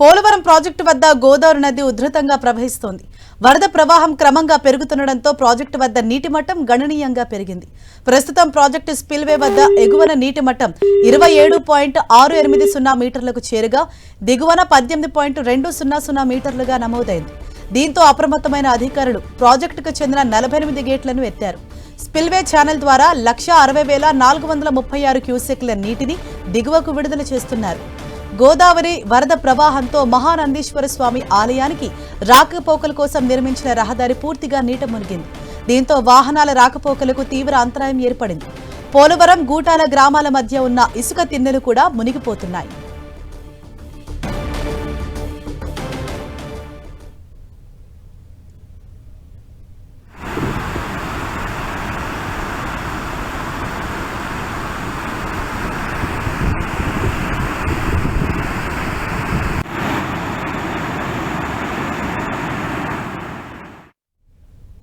Polavaram project వద్ద గోదావరి నది ఉధృతంగా ప్రవహిస్తోంది. వరద ప్రవాహం క్రమంగా పెరుగుతుండటంతో ప్రాజెక్టు వద్ద నీటి మట్టం గణనీయంగా పెరిగింది. ప్రస్తుతం ప్రాజెక్టు స్పిల్వే వద్ద ఎగువన నీటి మట్టం ఇరవై ఏడు పాయింట్ ఆరు ఎనిమిది సున్నా మీటర్లకు చేరుగా దిగువన పద్దెనిమిది పాయింట్ రెండు సున్నా సున్నా మీటర్లుగా నమోదైంది. దీంతో అప్రమత్తమైన అధికారులు ప్రాజెక్టుకు చెందిన నలభై ఎనిమిది గేట్లను ఎత్తారు. స్పిల్వే ఛానల్ ద్వారా లక్ష అరవై వేల నాలుగు వందల ముప్పై ఆరు క్యూసెక్ల నీటిని దిగువకు విడుదల చేస్తున్నారు. గోదావరి వరద ప్రవాహంతో మహానందీశ్వర స్వామి ఆలయానికి రాకపోకల కోసం నిర్మించిన రహదారి పూర్తిగా నీట మునిగింది. దీంతో వాహనాల రాకపోకలకు తీవ్ర అంతరాయం ఏర్పడింది. పోలవరం గూటాల గ్రామాల మధ్య ఉన్న ఇసుక తిన్నెలు కూడా మునిగిపోతున్నాయి.